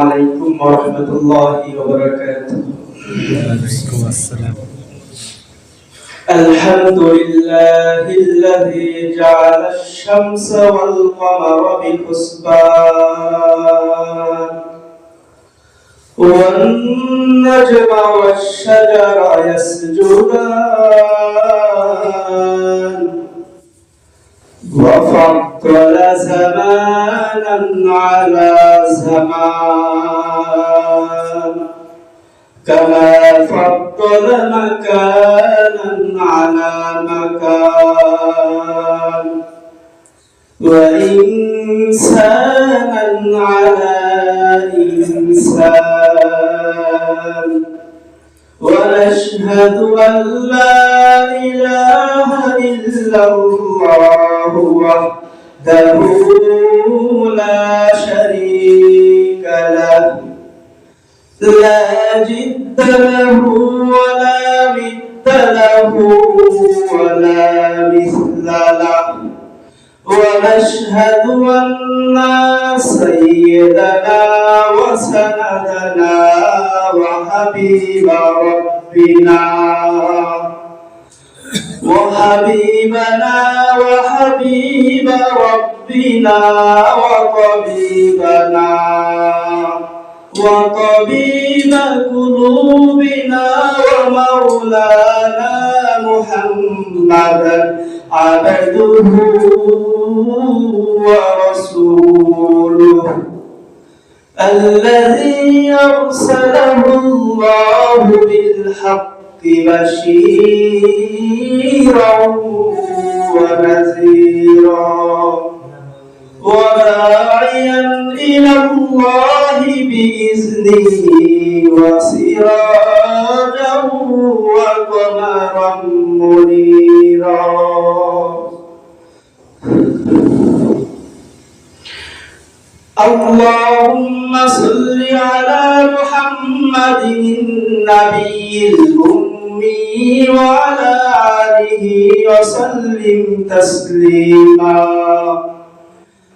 عليكم ورحمة الله وبركاته. বারাকাতুহু السلام. الحمد لله الذي جعل الشمس والقمر بحسبان والنجم والشجر يسجدان وفضل زمانا على زمان. كما فضل مكانا على مكان. وإنسانا على إنسان. ونشهد أن لا إله إلا الله. وحده لا ربنا وطبيبنا وطبيب قلوبنا ومولانا محمدا عبده ورسوله. الذي أرسله الله بالحق بشيرا ونذيرا. الله بإذنه وسراجا وقمرا منيرا اللهم صل على محمد النبي الأمي وعلى آله وسلم تسليما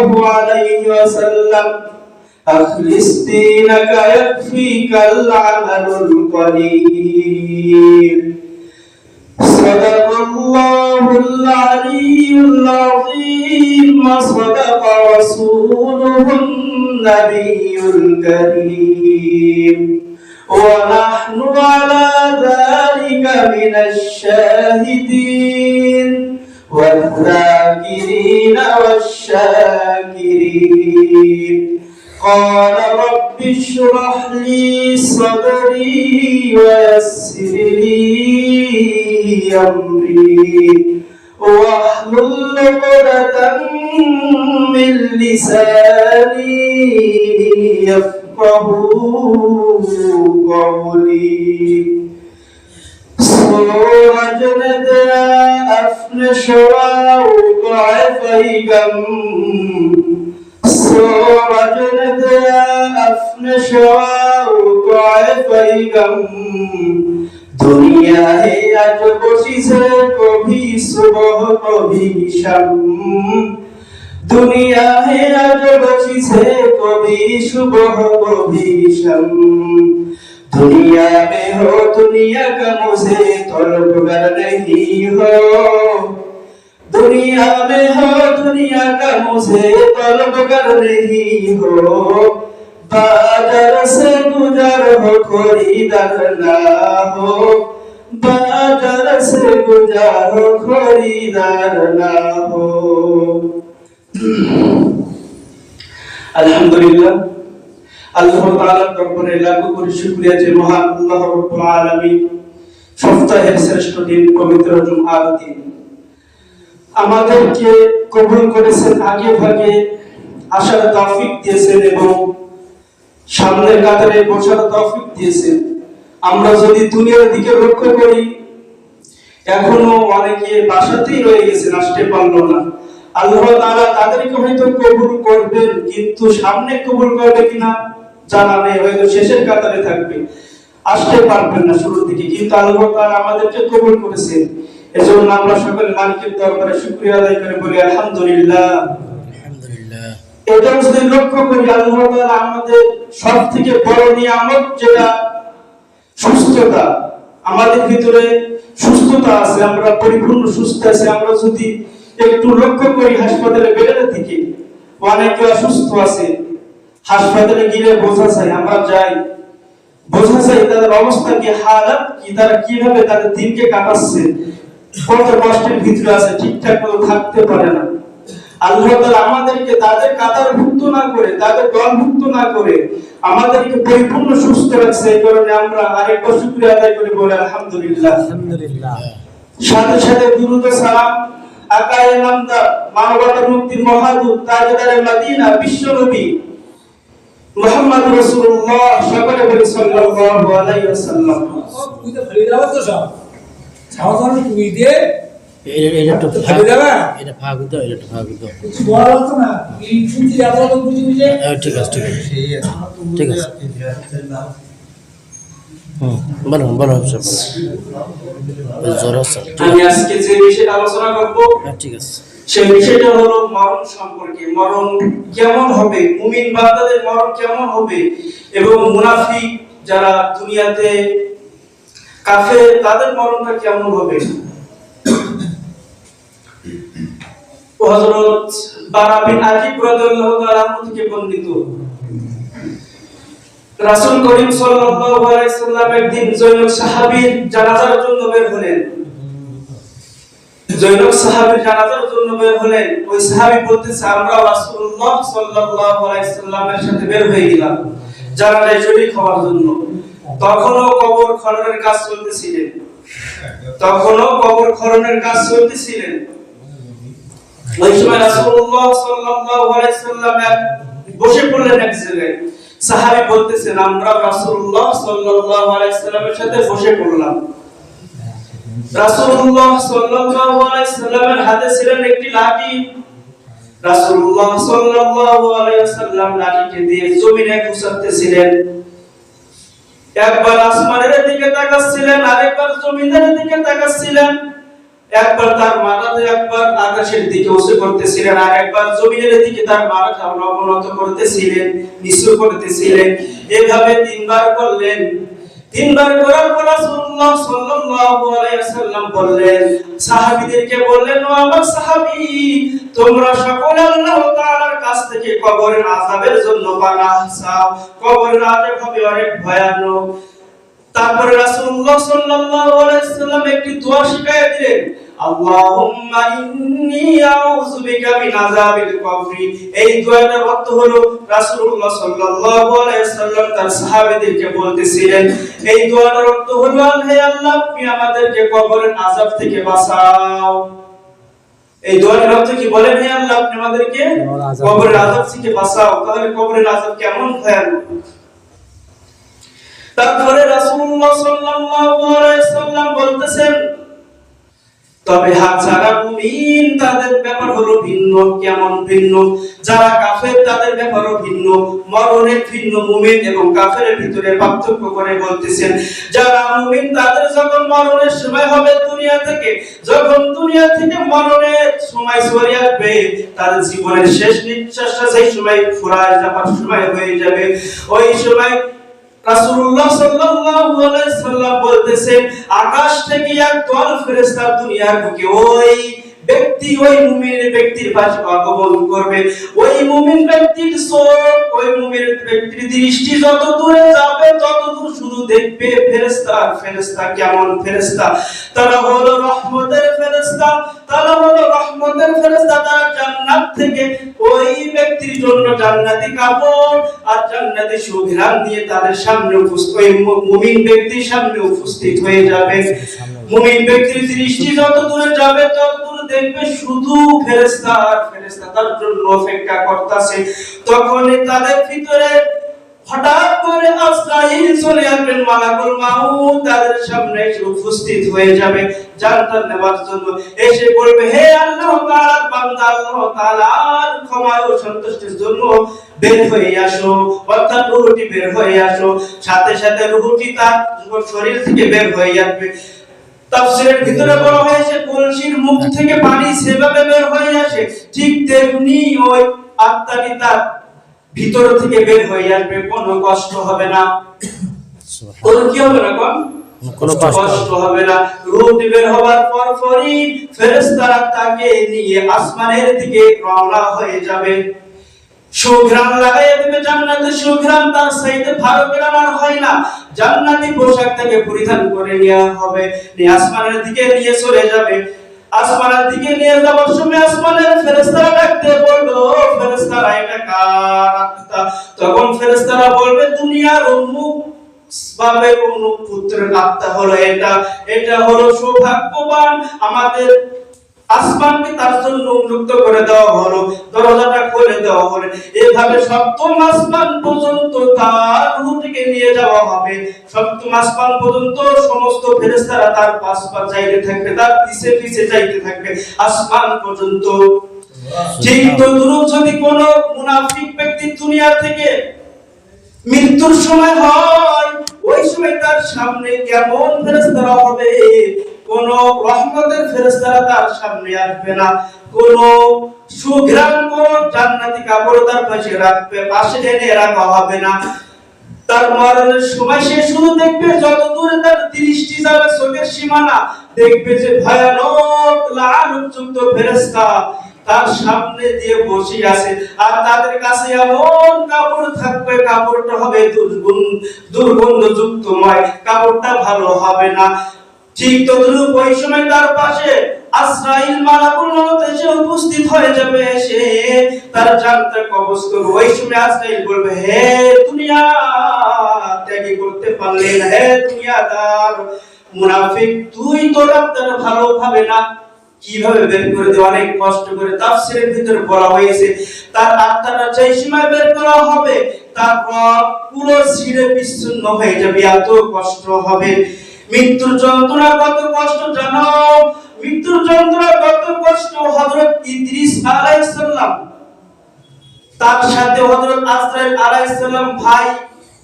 الله عليه وسلم. أخلص دينك يكفيك العمل القليل صدق الله العلي العظيم وصدق رسوله النبي الكريم. ونحن على ذلك من الشاهدين. والذاكرين والشاكرين. قال رب اشرح لي صدري ويسر لي أمري. واحلل عقدة من لساني يفقه قولي. أجر أفن شواء ضعفيكم صور أجر أفن شواء ضعفيكم দুনিয়া হে আজ বসিছে কবি শুভ কবি শাম দুনিয়া আজ বসিছে কবি সুবহ কবি दुनिया में हो, दुनिया का मुझे तलबगर नहीं हो। दुनिया में हो, दुनिया का मुझे तलब कर नहीं हो। बादल से गुजर हो, खोरी दरना हो। बादर से गुजर हो, खोरी ना हो। अल्हम्दुलिल्लाह। আমাদেরকে কবুল করেছেন আগে ভাগে আসার দিয়েছেন এবং সামনের কাতারে বসার দিয়েছেন। আমরা যদি দুনিয়ার দিকে লক্ষ্য করি, এখনও অনেকে বাসাতেই রয়ে গেছেন, আসতে পারল না। আল্লাহ তাআলা তাদেরকে হয়তো কবুল করবেন, কিন্তু সামনে কবুল করবে কিনা জানা নেই হয়তো শেষের কাতারে থাকবে। আসতে পারবেন না শুরুর দিকে কিন্তু আল্লাহ আমাদেরকে কবুল করেছেন এজন্য আমরা সকলে মালিকের দরবারে শুকরিয়া আদায় করে বলি আলহামদুলিল্লাহ। এটা যদি লক্ষ্য করি আল্লাহ আমাদের সব থেকে বড় নিয়ামত যেটা সুস্থতা। আমাদের ভিতরে সুস্থতা আছে আমরা পরিপূর্ণ সুস্থ আছি। আমরা যদি একটু লক্ষ্য করি হাসপাতালে বেডের দিকে অনেকে অসুস্থ আছে। হাসপাতালে গিয়ে বোঝা যায় আমরা যাই। বোঝা যায় তাদের অবস্থা কি হালাত কি তারা কীভাবে তাদের দিনকে কাটাচ্ছে। কত কষ্টের ভিতরে আছে ঠিকঠাক মতো থাকতে পারে না। আল্লাহ তাআলা আমাদেরকে তাদের কাতারভুক্ত না করে তাদের দলভুক্ত না করে আমাদেরকে পরিপূর্ণ সুস্থ রাখছে। এই কারণে আমরা আরেকবার শুকরিয়া আদায় করে বলি আলহামদুলিল্লাহ। সাথে সাথে দুরুদ সালাম আকায়ে মানবতার মুক্তির মহাদূত তাজদারে মদিনা বিশ্ব নবী মুহাম্মদ রাসূলুল্লাহ সকলে বলি সাল্লাল্লাহু আলাইহি ওয়াসাল্লাম। তুই তো ফেলে দেওয়া তো সব। সাবধান তুমি দিয়ে এটা এটা একটু ফেলে ফাঁক এটা ফাঁক দাও এটা একটু দাও কিছু বলা লাগতো না। এই শুনছি এত তো বুঝি বুঝে। হ্যাঁ, ঠিক আছে ঠিক আছে। ঠিক আছে। হুম বলো বলো সব বলো। জ্বর আছে আমি আজকে যে বিষয়ে আলোচনা করব হ্যাঁ ঠিক আছে। বিষয়টা হলো মরণ সম্পর্কে। মরণ কেমন হবে? মুমিন বান্দাদের মরণ কেমন হবে? এবং মুনাফিক যারা দুনিয়াতে তাদের মরণটা কেমন হবে? আজিব রাদিয়াল্লাহু তাআলা থেকে বর্ণিত। রাসূল করিম সাল্লাল্লাহু আলাইহি সাল্লাম একদিন সাহাবীর জানাজার জন্য বের হলেন। জৈনক সাহাবীর জানাজার জন্য বের হলেন। ওই সাহাবী বলতেছে, আমরা রাসূলুল্লাহ সাল্লাল্লাহু আলাইহি সাল্লামের সাথে বের হয়ে গেলাম জানাজায় শরীক হওয়ার জন্য। তখনও কবর খননের কাজ চলতেছিলেন তখনও কবর খননের কাজ চলতেছিলেন ওই সময় রাসূলুল্লাহ সাল্লাল্লাহু আলাইহি সাল্লাম বসে পড়লেন এক জায়গায়। সাহাবী বলতেছেন আমরা রাসূলুল্লাহ সাল্লাল্লাহু আলাইহি সাল্লামের সাথে বসে পড়লাম। রাসূলুল্লাহ সাল্লাল্লাহু আলাইহি সাল্লামের হাতে ছিলেন একটি লাঠি। রাসূলুল্লাহ সাল্লাল্লাহু আলাইহি সাল্লাম লাঠিকে দিয়ে জমিনে একবার আসমানের দিকে তাকাচ্ছিলেন, আরেকবার জমিনের দিকে তাকাচ্ছিলেন। একবার তার মাথাতে, একবার আকাশের দিকে উঁচু করতেছিলেন আর একবার জমিনের দিকে তার মাথা অবনত করতেছিলেন, নিচু করতেছিলেন। এভাবে তিনবার করলেন। তিনবার করার পর রাসূলুল্লাহ সাল্লাল্লাহু আলাইহি ওয়াসাল্লাম বললেন, সাহাবীদেরকে বললেন, ও আমার সাহাবী, তোমরা সকলে আল্লাহ তাআলার কাছ থেকে কবরের আযাবের জন্য পানাহ চাও কবরের আযাব হবে অনেক ভয়ানক। তারপরে রাসূলুল্লাহ সাল্লাল্লাহু আলাইহি ওয়াসাল্লাম একটি দোয়া শিখিয়ে দিলেন আল্লাহুম্মা ইন্নী আউযু বিকা মিন আযাবিল কবরি। এই দোয়াটার অর্থ হলো রাসূলুল্লাহ সাল্লাল্লাহু আলাইহি সাল্লাম তার সাহাবীদেরকে বলতেছিলেন। এই দোয়াটার অর্থ হলো হে আল্লাহ আপনি আমাদেরকে কবরের আযাব থেকে বাঁচাও। এই দোয়ার অর্থ কি? বলেন, হে আল্লাহ আপনি আমাদেরকে কবরের আযাব থেকে বাঁচাও। তাহলে কবরের আযাব কেমন ভয়ানক? তারপরে রাসূলুল্লাহ সাল্লাল্লাহু আলাইহি সাল্লাম বলতেছেন তবে হ্যাঁ যারা মুমিন তাদের ব্যাপার হলো ভিন্ন, কেমন ভিন্ন? যারা কাফের, তাদের ব্যাপারও ভিন্ন। মরণের ভিন্ন মুমিন এবং কাফেরের ভিতরে পার্থক্য করে বলতেছেন, যারা মুমিন তাদের যখন মরণের সময় হবে দুনিয়া থেকে, যখন দুনিয়া থেকে মরণের সময় চলে আসবে, তাদের জীবনের শেষ নিঃশ্বাসটা সেই সময় ফুরায় যাবার সময় হয়ে যাবে। ওই সময় রাসূলুল্লাহ সাল্লাল্লাহু আলাইহি সাল্লাম বলতেছেন আকাশ থেকে ফেরেশতা দুনিয়ার বুকে ওই ব্যক্তি, ওই মুমিন ব্যক্তির পাশে আগমন করবে। ওই মুমিন ব্যক্তির চোখ, ওই মুমিন ব্যক্তির দৃষ্টি যত দূরে যাবে, তত দূর শুধু দেখবে ফেরেশতা ফেরেশতা কেমন ফেরেশতা। তারা হলো রহমতের ফেরেশতা, তারা হলো জান্নাত থেকে ওই ব্যক্তির জন্য জান্নাতি কাপড় আর জান্নাতি সুঘ্রাণ দিয়ে তাদের সামনে উপস্থিত মুমিন ব্যক্তির সামনে উপস্থিত হয়ে যাবে। মুমিন ব্যক্তির দৃষ্টি যত দূরে যাবে তত দূরে দেখবে শুধু ফেরেশতা আর ফেরেশতা তার জন্য অপেক্ষা করতেছে। তখনই তাদের ভিতরে হঠাৎ করে আজরাইল চলে আসবেন মালাকুল মাউত, তাদের সামনে এসে উপস্থিত হয়ে যাবে জান্নাত নেওয়ার জন্য। এসে বলবে, হে আল্লাহ তাআলার বান্দা আল্লাহ তাআলার ক্ষমা ও সন্তুষ্টির জন্য বের হয়ে আসো, অর্থাৎ রুহটি বের হয়ে আসো। সাথে সাথে রুহটি তার শরীর থেকে বের হয়ে আসবে। তাফসীরের ভিতরে বলা হয়েছে কলসির মুখ থেকে পানি সেভাবে বের হয়ে আসে, ঠিক তেমনি ওই আত্মাটি তার ভিতর থেকে বের হয়ে আসবে কোনো কষ্ট হবে না। কোনো কি হবে না কোন? কোনো কষ্ট হবে না। কষ্ট হবে না। রুহটি বের হওয়ার পর পরই ফেরেশতারা তাকে নিয়ে আসমানের দিকে রওনা হয়ে যাবে। সুঘ্রাণ লাগাইয়া দেবে জান্নাতে। সুঘ্রাণ তার সাইতে ভালো গ্রাম আর হয় না। জান্নাতি পোশাক থেকে পরিধান করে নেওয়া হবে। নিয়ে আসমানের দিকে নিয়ে চলে যাবে। আসমানের দিকে নিয়ে যাওয়ার সময় আসমানের ফেরেশতারা ডাকতে বলল ফেরেস্তারা এটা কার আত্মা? তখন ফেরেশতারা বলবে, দুনিয়ার উন্মুখ কোন পুত্রের আত্মা হলো এটা। এটা হলো সৌভাগ্যবান আমাদের আসমানকে তার জন্য উন্মুক্ত করে দেওয়া হলো, দরজাটা দেওয়া হলো। এভাবে সপ্তম আসমান পর্যন্ত তার নিয়ে যাওয়া হবে। সপ্তম আসমান পর্যন্ত সমস্ত ফেরেশতারা তার পাশ পাশ যাইতে থাকবে, তার পিছে পিছে যাইতে থাকবে, আসমান পর্যন্ত। ঠিক তো দূর যদি কোনো মুনাফিক ব্যক্তি দুনিয়া থেকে মৃত্যুর সময় হয়, ওই সময় তার সামনে কেমন ফেরেশতারা হবে? কোন রহমতের তার সামনে আসবে না। কোন কোন জান্নাতি কাপড় তার পাশে রাখবে, পাশে এনে রাখা হবে না। তার মরণের সময় সে শুধু দেখবে যত দূরে তার দৃষ্টি যাবে চোখের সীমানা, দেখবে যে ভয়ানক ফেরেশতা তার সামনে দিয়ে বসে আছে। আর তাদের কাছে এমন কাপড় থাকবে, কাপড়টা হবে দুর্গন্ধ দুর্গন্ধযুক্তময়, কাপড়টা ভালো হবে না। ঠিক তদ্রূপ ওই সময় তার পাশে আজরাইল মালাকুল মউত উপস্থিত হয়ে যাবে। এসে তার জানতে কবজ ওই সময় আজরাইল বলবে, হে দুনিয়া, ত্যাগী করতে পারলে না। হে দুনিয়াদার মুনাফিক, তুই তোর আত্মাটা ভালোভাবে না। কীভাবে বের করে দেওয়া অনেক কষ্ট করে তাফসিরের ভিতরে বলা হয়েছে। তার আত্মাটা যেই সময় বের করা হবে তার রব পুরো ছিঁড়ে বিচ্ছিন্ন হয়ে যাবে। এত কষ্ট হবে। মৃত্যুর যন্ত্রণা কত কষ্ট জানো মৃত্যুর যন্ত্রণা কত কষ্ট হযরত ইদ্রিস আলাইহিস সালাম। তার সাথে হযরত আজরাইল আলাইহিস সালাম ভাই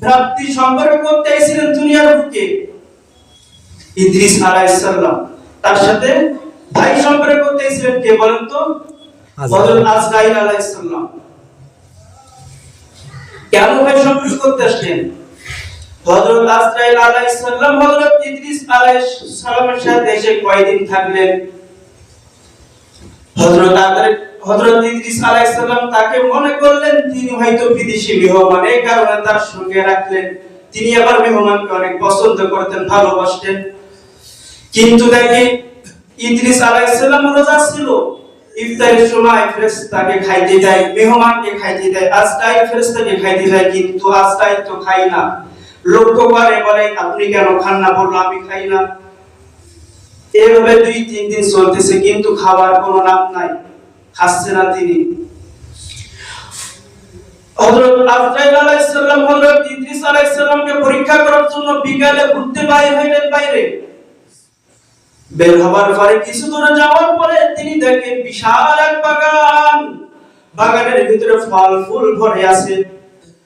ভ্রাতৃ সম্পর্ক করতে এসেছিলেন দুনিয়ার বুকে। ইদ্রিস আলাইহিস সালাম তার সাথে ভাই সম্পর্ক করতে এসেছিলেন কে বলেন তো? হযরত আজরাইল আলাইহিস সালাম। কেন ভাই সম্পর্ক করতে আসলেন? হযরত আজরাইল আলাইহিস সালাম, হযরত ইদ্রিস আলাইহিস সালামের সাথে এসে থাকলেন? হযরত হযরত ইদ্রিস আলাইহিস সালাম তাকে মনে করলেন তিনি হয়তো বিদেশি মেহমান, এই কারণে তার সঙ্গে রাখলেন। তিনি আবার মেহমানকে অনেক পছন্দ করতেন, ভালোবাসতেন। কিন্তু দেখে ইদ্রিস আলাইহিস সালাম রোজা ছিল। ইফতারের সময় ফেরেশতাকে খাইতে দেয়, মেহমানকে খাইতে দেয় আজকাই ফেরেশতাকে খাইতে কিন্তু আজকাই তো খাই না। লক্ষ্য করে বলে, আপনি কেন খান না বলল আমি খাই না? এভাবে দুই, তিন দিন চলতেছে, কিন্তু খাবার কোনো নাম নাই। খাচ্ছে না তিনি। পরীক্ষা করার জন্য বিকালে ঘুরতে বাইরে হইলেন বাইরে। বের হবার পরে কিছু দূরে যাওয়ার পরে তিনি দেখেন বিশাল এক বাগান। বাগানের ভিতরে ফল ফুল ভরে আছে।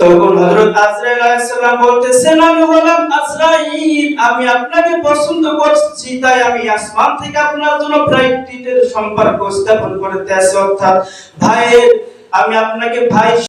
তখন হযরত আজরাইল আলাইহিস সালাম বলতেছেন, আমি হলাম আজরাইল, আমি আপনাকে পছন্দ করছি, তাই আমি আসমান থেকে আপনার জন্য ফ্লাইটের সম্পর্ক স্থাপন করতে আসি। অর্থাৎ ভাই আমি আপনাকে ভাই